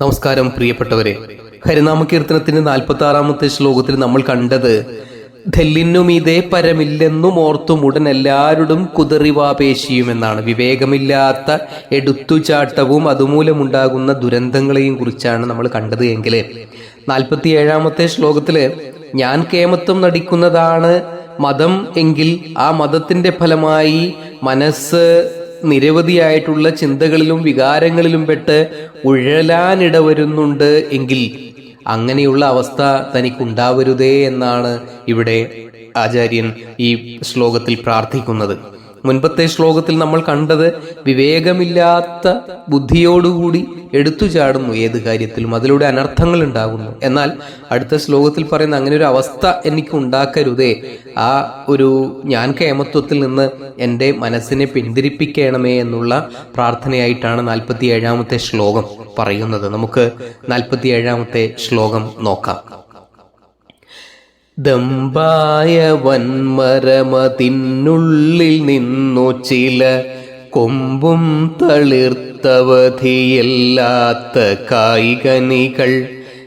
നമസ്കാരം പ്രിയപ്പെട്ടവരെ. ഹരിനാമ കീർത്തനത്തിന്റെ നാൽപ്പത്തി ആറാമത്തെ ശ്ലോകത്തിൽ നമ്മൾ കണ്ടത് ധല്ലിനുമീതേ പരമില്ലെന്നും ഓർത്തും ഉടൻ എല്ലാവരോടും കുതറിവാപേശിയുമെന്നാണ് വിവേകമില്ലാത്ത എടുത്തുചാട്ടവും അതുമൂലമുണ്ടാകുന്ന ദുരന്തങ്ങളെയും കുറിച്ചാണ് നമ്മൾ കണ്ടത് എങ്കിൽ നാൽപ്പത്തി ഏഴാമത്തെ ശ്ലോകത്തിൽ ഞാൻ കേമത്വം നടിക്കുന്നതാണ് മതം എങ്കിൽ ആ മതത്തിന്റെ ഫലമായി മനസ്സ് നിരവധിയായിട്ടുള്ള ചിന്തകളിലും വികാരങ്ങളിലും പെട്ട് ഉഴലാനിട വരുന്നുണ്ട് എങ്കിൽ അങ്ങനെയുള്ള അവസ്ഥ തനിക്കുണ്ടാവരുതേ എന്നാണ് ഇവിടെ ആചാര്യൻ ഈ ശ്ലോകത്തിൽ പ്രാർത്ഥിക്കുന്നത്. മുൻപത്തെ ശ്ലോകത്തിൽ നമ്മൾ കണ്ടത് വിവേകമില്ലാത്ത ബുദ്ധിയോടുകൂടി എടുത്തു ചാടുന്നു ഏത് കാര്യത്തിലും. അതിലൂടെ അനർത്ഥങ്ങൾ ഉണ്ടാകുന്നു. എന്നാൽ അടുത്ത ശ്ലോകത്തിൽ പറയുന്ന അങ്ങനെ ഒരു അവസ്ഥ എനിക്ക് ഉണ്ടാക്കരുതേ. ആ ഒരു ഞാൻ കേമത്വത്തിൽ നിന്ന് എന്റെ മനസ്സിനെ പിന്തിരിപ്പിക്കണമേ എന്നുള്ള പ്രാർത്ഥനയായിട്ടാണ് നാൽപ്പത്തി ഏഴാമത്തെ ശ്ലോകം പറയുന്നത്. നമുക്ക് നാൽപ്പത്തി ഏഴാമത്തെ ശ്ലോകം നോക്കാം. ദമ്പായ വന്മരമതിന്നുള്ളിൽ നിന്നു ചില കൊമ്പും തളിർത്തവധിയല്ലാത്ത കായികനികൾ.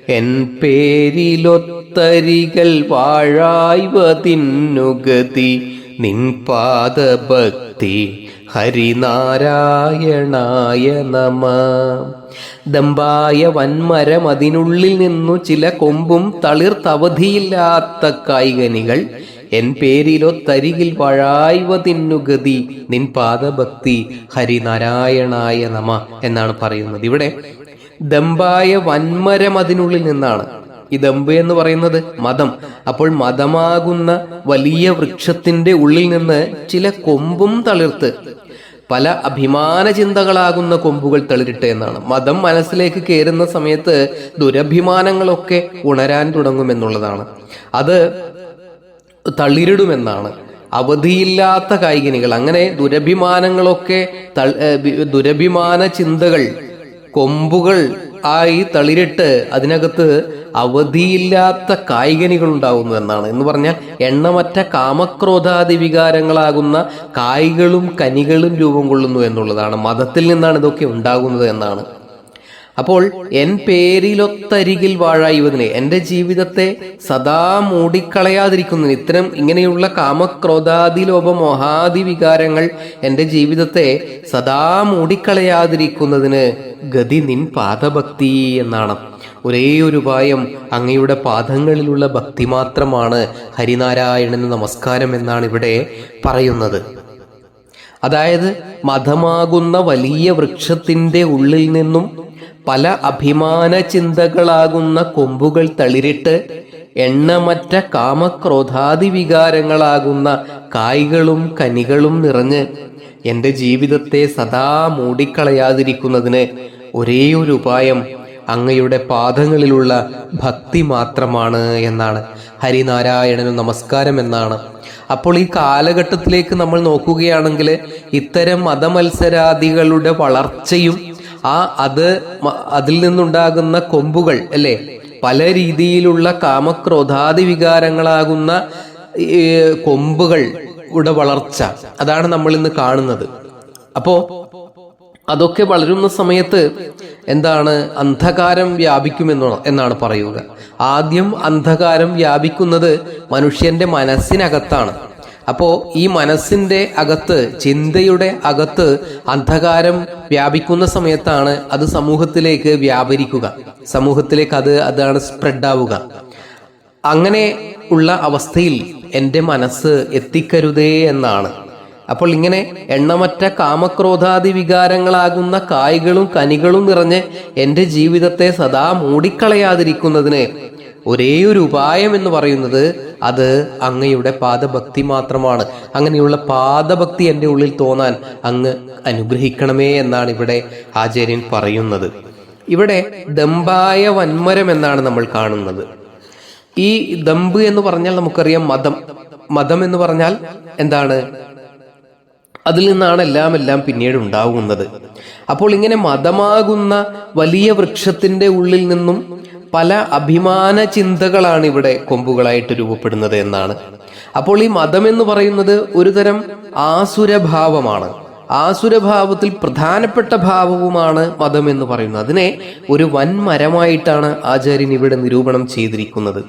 എൻ പേരിലൊത്തരികൾ വാഴായ്വതിന്നുഗതി നിൻ പാദഭക്തി ഹരിനാരായണായ നമ. ദമ്പായ വൻമരം അതിനുള്ളിൽ നിന്നു ചില കൊമ്പും തളിർത്തവധിയില്ലാത്ത കായികനികൾ. എൻ പേരിലോ തരികിൽ വഴായ്വ തിന്നുഗതി നിൻ പാദഭക്തി ഹരിനാരായണായ നമ എന്നാണ് പറയുന്നത്. ഇവിടെ ദമ്പായ വൻമരം അതിനുള്ളിൽ നിന്നാണ്. ഈ ദമ്പ് എന്ന് പറയുന്നത് മതം. അപ്പോൾ മതമാകുന്ന വലിയ വൃക്ഷത്തിന്റെ ഉള്ളിൽ നിന്ന് ചില കൊമ്പും തളിർത്ത് പല അഭിമാന ചിന്തകളാകുന്ന കൊമ്പുകൾ തളിരിട്ടെ എന്നാണ്. മതം മനസ്സിലേക്ക് കയറുന്ന സമയത്ത് ദുരഭിമാനങ്ങളൊക്കെ ഉണരാൻ തുടങ്ങുമെന്നുള്ളതാണ്. അത് തളിരിടുമെന്നാണ്. അവധിയില്ലാത്ത കായികനികൾ അങ്ങനെ ദുരഭിമാനങ്ങളൊക്കെ ദുരഭിമാന ചിന്തകൾ കൊമ്പുകൾ ആയി തളിരിട്ട് അതിനകത്ത് അവധിയില്ലാത്ത കായികനികൾ ഉണ്ടാകുന്നു എന്നാണ്. എന്ന് പറഞ്ഞാൽ എണ്ണമറ്റ കാമക്രോധാദി വികാരങ്ങളാകുന്ന കായ്കളും കനികളും രൂപം കൊള്ളുന്നു എന്നുള്ളതാണ്. മതത്തിൽ നിന്നാണ് ഇതൊക്കെ ഉണ്ടാകുന്നത് എന്നാണ്. അപ്പോൾ എൻ പേരിലൊത്തരികിൽ വാഴായുവതിനെ എന്റെ ജീവിതത്തെ സദാ മൂടിക്കളയാതിരിക്കുന്നതിന് ഇത്തരം ഇങ്ങനെയുള്ള കാമക്രോധാദി ലോപമോഹാദി വികാരങ്ങൾ എന്റെ ജീവിതത്തെ സദാ മൂടിക്കളയാതിരിക്കുന്നതിന് ഗതി നിൻ പാദഭക്തി എന്നാണ്. ഒരേ ഒരു ഉപായം അങ്ങയുടെ പാദങ്ങളിലുള്ള ഭക്തി മാത്രമാണ് ഹരിനാരായണന് നമസ്കാരം എന്നാണ് ഇവിടെ പറയുന്നത്. അതായത് മതമാകുന്ന വലിയ വൃക്ഷത്തിന്റെ ഉള്ളിൽ നിന്നും പല അഭിമാന ചിന്തകളാകുന്ന കൊമ്പുകൾ തളിരിട്ട് എണ്ണമറ്റ കാമക്രോധാദി വികാരങ്ങളാകുന്ന കായ്കളും കനികളും നിറഞ്ഞ് എന്റെ ജീവിതത്തെ സദാ മൂടിക്കളയാതിരിക്കുന്നതിന് ഒരേ ഒരു ഉപായം അങ്ങയുടെ പാദങ്ങളിലുള്ള ഭക്തി മാത്രമാണ് എന്നാണ്. ഹരിനാരായണന് നമസ്കാരം എന്നാണ്. അപ്പോൾ ഈ കാലഘട്ടത്തിലേക്ക് നമ്മൾ നോക്കുകയാണെങ്കിൽ ഇത്തരം മതമത്സരാദികളുടെ വളർച്ചയും ആ അത് അതിൽ നിന്നുണ്ടാകുന്ന കൊമ്പുകൾ അല്ലേ? പല രീതിയിലുള്ള കാമക്രോധാദി വികാരങ്ങളാകുന്ന കൊമ്പുകൾ ഇവിടെ വളർച്ച. അതാണ് നമ്മൾ ഇന്ന് കാണുന്നത്. അപ്പോ അതൊക്കെ വളരുന്ന സമയത്ത് എന്താണ് അന്ധകാരം വ്യാപിക്കുമെന്ന് എന്നാണ് പറയുക. ആദ്യം അന്ധകാരം വ്യാപിക്കുന്നത് മനുഷ്യന്റെ മനസ്സിനകത്താണ്. അപ്പോൾ ഈ മനസ്സിന്റെ അകത്ത് ചിന്തയുടെ അകത്ത് അന്ധകാരം വ്യാപിക്കുന്ന സമയത്താണ് അത് സമൂഹത്തിലേക്ക് വ്യാപരിക്കുക. സമൂഹത്തിലേക്ക് അത് അതാണ് സ്പ്രെഡ് ആവുക. അങ്ങനെ ഉള്ള അവസ്ഥയിൽ എന്റെ മനസ്സ് എത്തിക്കരുതേ എന്നാണ്. അപ്പോൾ ഇങ്ങനെ എണ്ണമറ്റ കാമക്രോധാദി വികാരങ്ങളാകുന്ന കായ്കളും കനികളും നിറഞ്ഞ് എന്റെ ജീവിതത്തെ സദാ മൂടിക്കളയാതിരിക്കുന്നതിന് ഒരേ ഒരു ഉപായം എന്ന് പറയുന്നത് അത് അങ്ങയുടെ പാദഭക്തി മാത്രമാണ്. അങ്ങനെയുള്ള പാദഭക്തി എന്റെ ഉള്ളിൽ തോന്നാൻ അങ്ങ് അനുഗ്രഹിക്കണമേ എന്നാണ് ഇവിടെ ആചാര്യൻ പറയുന്നത്. ഇവിടെ ദമ്പായ വന്മരം എന്നാണ് നമ്മൾ കാണുന്നത്. ഈ ദമ്പ് എന്ന് പറഞ്ഞാൽ നമുക്കറിയാം മതം. മതം എന്ന് പറഞ്ഞാൽ എന്താണ്? അതിൽ നിന്നാണ് എല്ലാം എല്ലാം പിന്നീട് ഉണ്ടാകുന്നത് അപ്പോൾ ഇങ്ങനെ മതമാകുന്ന വലിയ വൃക്ഷത്തിന്റെ ഉള്ളിൽ നിന്നും പല അഭിമാന ചിന്തകളാണ് ഇവിടെ കൊമ്പുകളായിട്ട് രൂപപ്പെടുന്നത് എന്നാണ്. അപ്പോൾ ഈ മതം എന്ന് പറയുന്നത് ഒരു തരം ആസുരഭാവമാണ്. ആസുരഭാവത്തിൽ പ്രധാനപ്പെട്ട ഭാവവുമാണ് മതം എന്ന് പറയുന്നത്. അതിനെ ഒരു വൻ മരമായിട്ടാണ് ആചാര്യൻ ഇവിടെ നിരൂപണം ചെയ്തിരിക്കുന്നത്.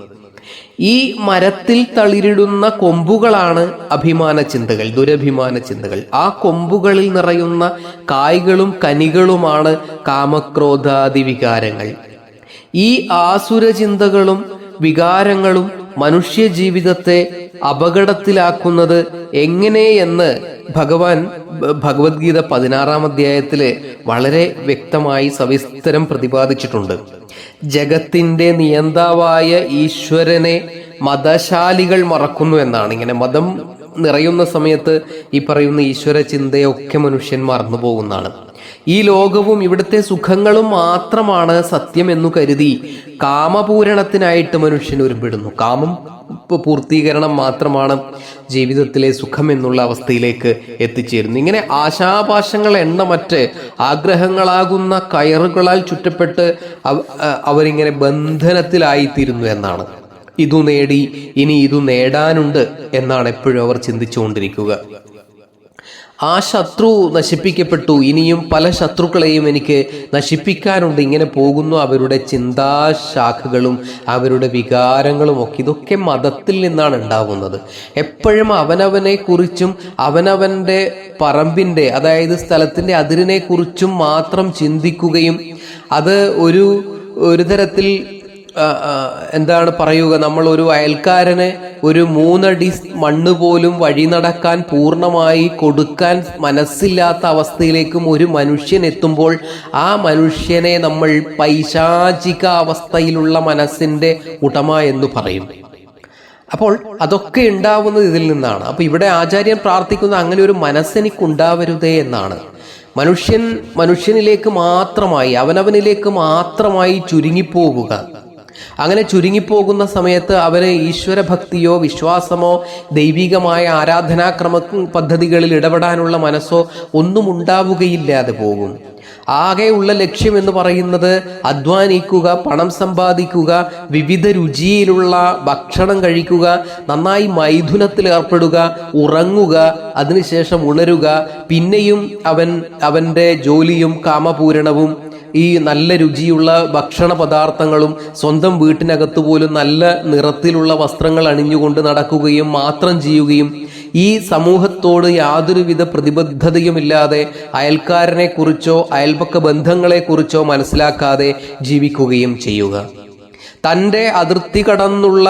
ഈ മരത്തിൽ തളിരിടുന്ന കൊമ്പുകളാണ് അഭിമാന ചിന്തകൾ ദുരഭിമാന ചിന്തകൾ. ആ കൊമ്പുകളിൽ നിറയുന്ന കായ്കളും കനികളുമാണ് കാമക്രോധാദി വികാരങ്ങൾ ഈ ആസുര ചിന്തകളും വികാരങ്ങളും മനുഷ്യ ജീവിതത്തെ അപകടത്തിലാക്കുന്നത് എങ്ങനെയെന്ന് ഭഗവാൻ ഭഗവത്ഗീത പതിനാറാം അധ്യായത്തിൽ വളരെ വ്യക്തമായി സവിസ്തരം പ്രതിപാദിച്ചിട്ടുണ്ട്. ജഗത്തിന്റെ നിയന്താവായ ഈശ്വരനെ മതശാലികൾ മറക്കുന്നു എന്നാണ്. ഇങ്ങനെ മതം നിറയുന്ന സമയത്ത് ഈ പറയുന്ന ഈശ്വര ചിന്തയൊക്കെ മനുഷ്യൻ മറന്നു പോകുന്നതാണ് ഈ ലോകവും ഇവിടുത്തെ സുഖങ്ങളും മാത്രമാണ് സത്യം എന്നു കരുതി കാമപൂരണത്തിനായിട്ട് മനുഷ്യൻ ഒരുമ്പിടുന്നു കാമം പൂർത്തീകരണം മാത്രമാണ് ജീവിതത്തിലെ സുഖം എന്നുള്ള അവസ്ഥയിലേക്ക് എത്തിച്ചേരുന്നു. ഇങ്ങനെ ആശാപാശങ്ങൾ എണ്ണമറ്റ് ആഗ്രഹങ്ങളാകുന്ന കയറുകളാൽ ചുറ്റപ്പെട്ട് അവരിങ്ങനെ ബന്ധനത്തിലായിത്തീരുന്നു എന്നാണ്. ഇതു നേടി ഇനി ഇതു നേടാനുണ്ട് എന്നാണ് എപ്പോഴും അവർ ചിന്തിച്ചുകൊണ്ടിരിക്കുക. ആ ശത്രു നശിപ്പിക്കപ്പെട്ടു. ഇനിയും പല ശത്രുക്കളെയും എനിക്ക് നശിപ്പിക്കാനുണ്ട്. ഇങ്ങനെ പോകുന്നു അവരുടെ ചിന്താശാഖകളും അവരുടെ വികാരങ്ങളും ഒക്കെ. ഇതൊക്കെ മതത്തിൽ നിന്നാണ് ഉണ്ടാവുന്നത്. എപ്പോഴും അവനവനെ കുറിച്ചും അവനവന്റെ പറമ്പിന്റെ അതായത് സ്ഥലത്തിന്റെ അതിരിനെ കുറിച്ചും മാത്രം ചിന്തിക്കുകയും അത് ഒരു ഒരു തരത്തിൽ എന്താണ് പറയുക? നമ്മൾ ഒരു അയൽക്കാരനെ ഒരു മൂന്നടി മണ്ണ് പോലും വഴി നടക്കാൻ പൂർണമായി കൊടുക്കാൻ മനസ്സില്ലാത്ത അവസ്ഥയിലേക്കും ഒരു മനുഷ്യൻ എത്തുമ്പോൾ ആ മനുഷ്യനെ നമ്മൾ പൈശാചിക അവസ്ഥയിലുള്ള മനസ്സിന്റെ ഉടമ എന്ന് പറയും. അപ്പോൾ അതൊക്കെ ഉണ്ടാവുന്നത് ഇതിൽ നിന്നാണ്. അപ്പൊ ഇവിടെ ആചാര്യൻ പ്രാർത്ഥിക്കുന്ന അങ്ങനെ ഒരു മനസ്സെനിക്കുണ്ടാവരുതേ എന്നാണ്. മനുഷ്യൻ മനുഷ്യനിലേക്ക് മാത്രമായി അവനവനിലേക്ക് മാത്രമായി ചുരുങ്ങിപ്പോവുക. അങ്ങനെ ചുരുങ്ങിപ്പോകുന്ന സമയത്ത് ഈശ്വര ഈശ്വരഭക്തിയോ വിശ്വാസമോ ദൈവികമായ ആരാധനാക്രമ പദ്ധതികളിൽ ഇടപെടാനുള്ള മനസ്സോ ഒന്നും ഉണ്ടാവുകയില്ലാതെ പോകും. ആകെയുള്ള ലക്ഷ്യം എന്ന് പറയുന്നത് അധ്വാനിക്കുക പണം സമ്പാദിക്കുക വിവിധ രുചിയിലുള്ള ഭക്ഷണം കഴിക്കുക നന്നായി മൈഥുനത്തിൽ ഏർപ്പെടുക ഉറങ്ങുക അതിനുശേഷം ഉണരുക പിന്നെയും അവൻ അവന്റെ ജോലിയും കാമപൂരണവും ഈ നല്ല രുചിയുള്ള ഭക്ഷണ പദാർത്ഥങ്ങളും സ്വന്തം വീട്ടിനകത്ത് പോലും നല്ല നിറത്തിലുള്ള വസ്ത്രങ്ങൾ അണിഞ്ഞുകൊണ്ട് നടക്കുകയും മാത്രം ചെയ്യുകയും ഈ സമൂഹത്തോട് യാതൊരുവിധ പ്രതിബദ്ധതയുമില്ലാതെ അയൽക്കാരനെ കുറിച്ചോ അയൽപക്ക ബന്ധങ്ങളെ കുറിച്ചോ മനസ്സിലാക്കാതെ ജീവിക്കുകയും ചെയ്യുക. തന്റെ അതിർത്തി കടന്നുള്ള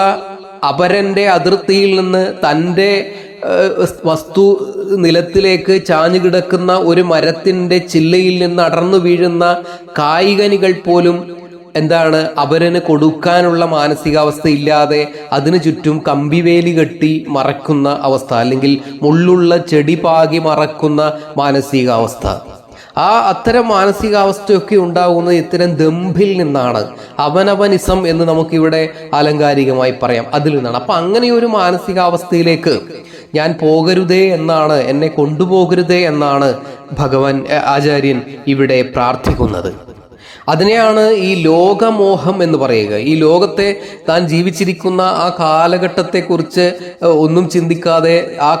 അപരന്റെ അതിർത്തിയിൽ നിന്ന് തന്റെ വസ്തു നിലത്തിലേക്ക് ചാഞ്ഞു കിടക്കുന്ന ഒരു മരത്തിന്റെ ചില്ലയിൽ നിന്ന് അടർന്നു വീഴുന്ന കായികനികൾ പോലും എന്താണ് അവരന് കൊടുക്കാനുള്ള മാനസികാവസ്ഥ ഇല്ലാതെ അതിനു ചുറ്റും കമ്പിവേലി കെട്ടി മറക്കുന്ന അവസ്ഥ അല്ലെങ്കിൽ മുള്ളുള്ള ചെടി പാകി മറക്കുന്ന മാനസികാവസ്ഥ. ആ അത്തരം മാനസികാവസ്ഥയൊക്കെ ഉണ്ടാകുന്നത് ഇത്തരം ദമ്പിൽ നിന്നാണ്. അവനവനിസം എന്ന് നമുക്കിവിടെ ആലങ്കാരികമായി പറയാം. അതിൽ നിന്നാണ്. അപ്പം അങ്ങനെ ഒരു മാനസികാവസ്ഥയിലേക്ക് ഞാൻ പോകരുതേ എന്നാണ് എന്നെ കൊണ്ടുപോകരുതേ എന്നാണ് ഭഗവാൻ ആചാര്യൻ ഇവിടെ പ്രാർത്ഥിക്കുന്നത്. അതിനെയാണ് ഈ ലോകമോഹം എന്ന് പറയുക. ഈ ലോകത്തെ താൻ ജീവിച്ചിരിക്കുന്ന ആ കാലഘട്ടത്തെക്കുറിച്ച് ഒന്നും ചിന്തിക്കാതെ ആ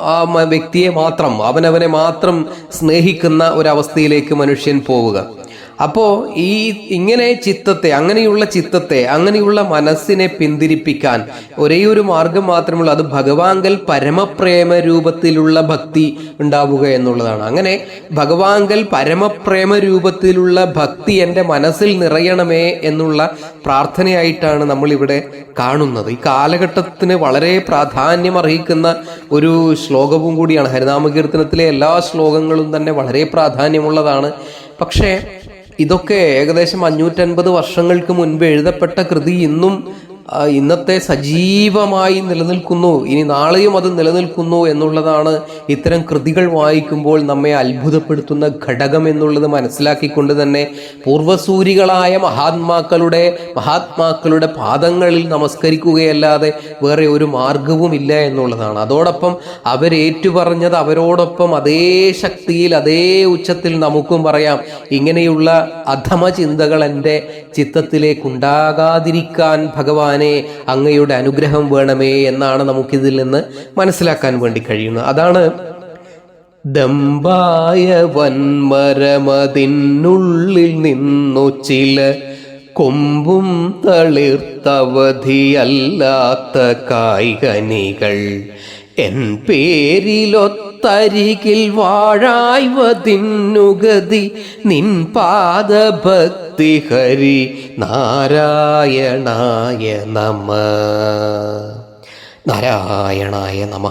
ആ- വ്യക്തിയെ മാത്രം അവനവനെ മാത്രം സ്നേഹിക്കുന്ന ഒരവസ്ഥയിലേക്ക് മനുഷ്യൻ പോവുക. അപ്പോ ഈ ഇങ്ങനെ ചിത്തത്തെ അങ്ങനെയുള്ള ചിത്തത്തെ അങ്ങനെയുള്ള മനസ്സിനെ പിന്തിരിപ്പിക്കാൻ ഒരേ ഒരു മാർഗം മാത്രമുള്ള അത് ഭഗവാങ്കൽ പരമപ്രേമ രൂപത്തിലുള്ള ഭക്തി ഉണ്ടാവുക എന്നുള്ളതാണ്. അങ്ങനെ ഭഗവാങ്കൽ പരമപ്രേമ രൂപത്തിലുള്ള ഭക്തി എന്റെ മനസ്സിൽ നിറയണമേ എന്നുള്ള പ്രാർത്ഥനയായിട്ടാണ് നമ്മൾ ഇവിടെ കാണുന്നത്. ഈ കാലഘട്ടത്തിന് വളരെ പ്രാധാന്യം അർഹിക്കുന്ന ഒരു ശ്ലോകവും കൂടിയാണ്. ഹരിനാമകീർത്തനത്തിലെ എല്ലാ ശ്ലോകങ്ങളും തന്നെ വളരെ പ്രാധാന്യമുള്ളതാണ്. പക്ഷേ ഇതൊക്കെ ഏകദേശം അഞ്ഞൂറ്റൻപത് വർഷങ്ങൾക്ക് മുൻപ് എഴുതപ്പെട്ട കൃതി. ഇന്നും ഇന്നത്തെ സജീവമായി നിലനിൽക്കുന്നു. ഇനി നാളെയും അത് നിലനിൽക്കുന്നു എന്നുള്ളതാണ് ഇത്തരം കൃതികൾ വായിക്കുമ്പോൾ നമ്മെ അത്ഭുതപ്പെടുത്തുന്ന ഘടകം എന്നുള്ളത് മനസ്സിലാക്കിക്കൊണ്ട് തന്നെ പൂർവസൂരികളായ മഹാത്മാക്കളുടെ മഹാത്മാക്കളുടെ പാദങ്ങളിൽ നമസ്കരിക്കുകയല്ലാതെ വേറെ ഒരു മാർഗവും ഇല്ല എന്നുള്ളതാണ്. അതോടൊപ്പം അവരേറ്റുപറഞ്ഞത് അവരോടൊപ്പം അതേ ശക്തിയിൽ അതേ ഉച്ചത്തിൽ നമുക്കും പറയാം ഇങ്ങനെയുള്ള അധമ ചിന്തകൾ എന്റെ ചിത്തത്തിലേക്കുണ്ടാകാതിരിക്കാൻ ഭഗവാനെ അങ്ങയുടെ അനുഗ്രഹം വേണമേ എന്നാണ് നമുക്കിതിൽ നിന്ന് മനസ്സിലാക്കാൻ വേണ്ടി കഴിയുന്നത്. അതാണ് ദമ്പായ വൻമരമതിനുള്ളിൽ നിന്നു ചില കൊമ്പും തളിർത്തവധിയല്ലാത്ത കായികനികൾ. എൻ പേരിലൊത്തരികിൽ വാഴായ്വതിന്നുഗതി നിൻ പാദഭക്തി ഹരി നാരായണായ നമ. നാരായണായ നമ.